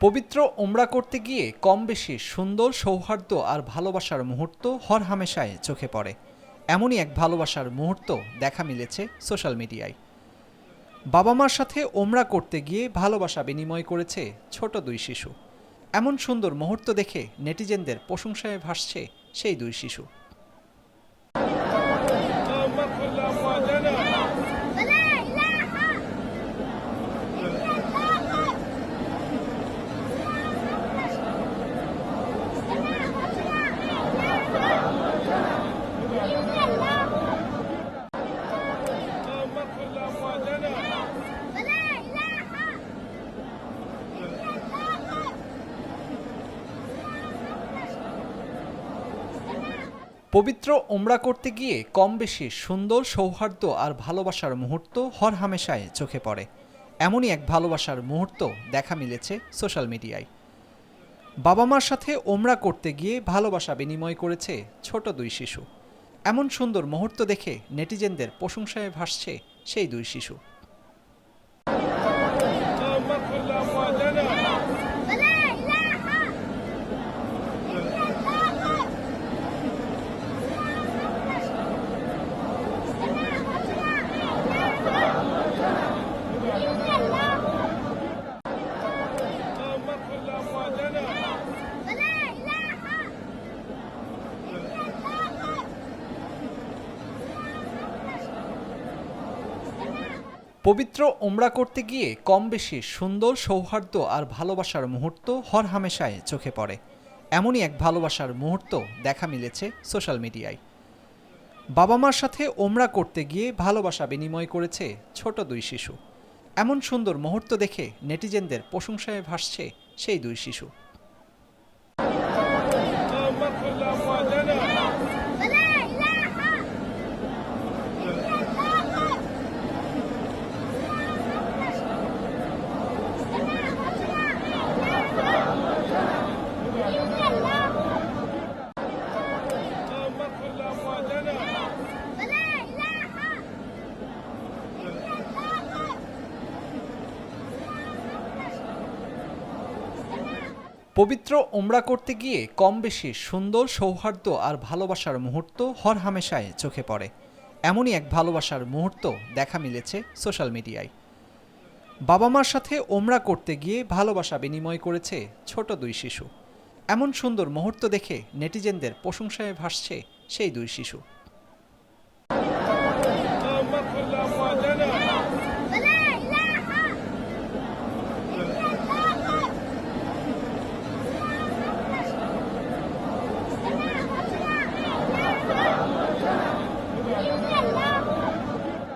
পবিত্র ওমরা করতে গিয়ে কম বেশি সুন্দর সৌহার্দ্য আর ভালোবাসার মুহূর্ত হরহামেশায় চোখে পড়ে। এমনই এক ভালোবাসার মুহূর্ত দেখা মিলেছে সোশ্যাল মিডিয়ায়। বাবা মার সাথে ওমরা করতে গিয়ে ভালোবাসা বিনিময় করেছে ছোট দুই শিশু। এমন সুন্দর মুহূর্ত দেখে নেটিজেনদের প্রশংসায় ভাসছে সেই দুই শিশু। পবিত্র ওমরা করতে গিয়ে কম বেশি সুন্দর সৌহার্দ্য আর ভালোবাসার মুহূর্ত হরহামেশায় চোখে পড়ে। এমনই এক ভালোবাসার মুহূর্ত দেখা মিলেছে সোশ্যাল মিডিয়ায়। বাবা মার সাথে ওমরা করতে গিয়ে ভালোবাসা বিনিময় করেছে ছোট দুই শিশু। এমন সুন্দর মুহূর্ত দেখে নেটিজেনদের প্রশংসায় ভাসছে সেই দুই শিশু। পবিত্র ওমরা করতে গিয়ে কম বেশি সুন্দর সৌহার্দ্য আর ভালোবাসার মুহূর্ত হরহামেশায় চোখে পড়ে। এমনই এক ভালোবাসার মুহূর্ত দেখা মিলেছে সোশ্যাল মিডিয়ায়। বাবা মার সাথে ওমরা করতে গিয়ে ভালোবাসা বিনিময় করেছে ছোট দুই শিশু। এমন সুন্দর মুহূর্ত দেখে নেটিজেনদের প্রশংসায় ভাসছে সেই দুই শিশু। পবিত্র ওমরা করতে গিয়ে কম বেশি সুন্দর সৌহার্দ্য আর ভালোবাসার মুহূর্ত হরহামেশায় চোখে পড়ে। এমনই এক ভালোবাসার মুহূর্ত দেখা মিলেছে সোশ্যাল মিডিয়ায়। বাবা মার সাথে ওমরা করতে গিয়ে ভালোবাসা বিনিময় করেছে ছোট দুই শিশু। এমন সুন্দর মুহূর্ত দেখে নেটিজেনদের প্রশংসায় ভাসছে সেই দুই শিশু।